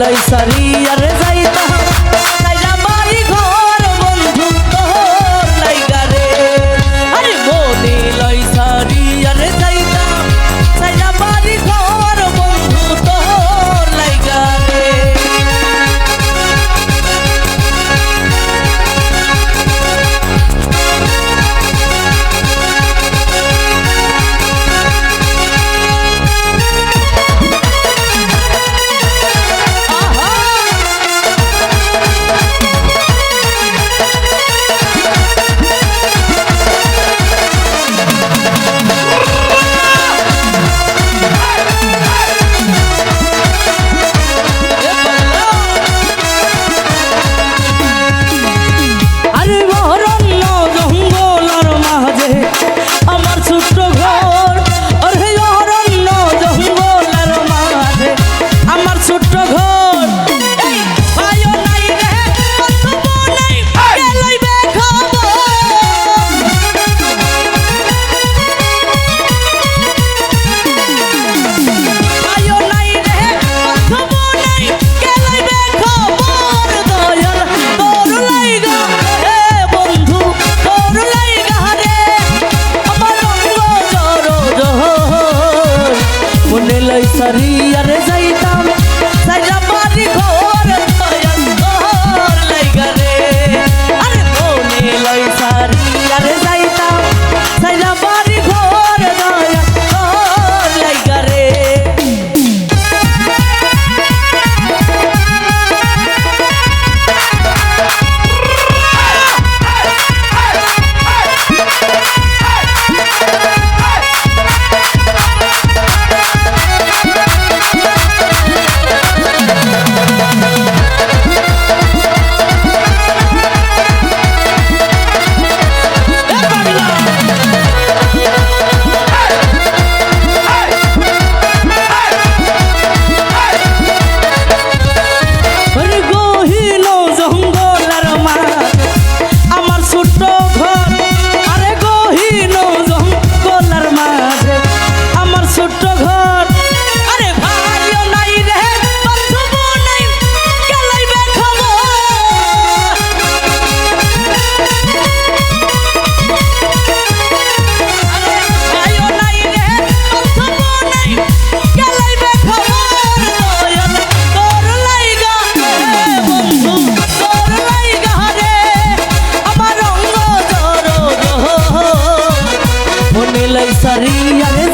গলায় সারি লই সরি আরে দিলাই সারিয়া রে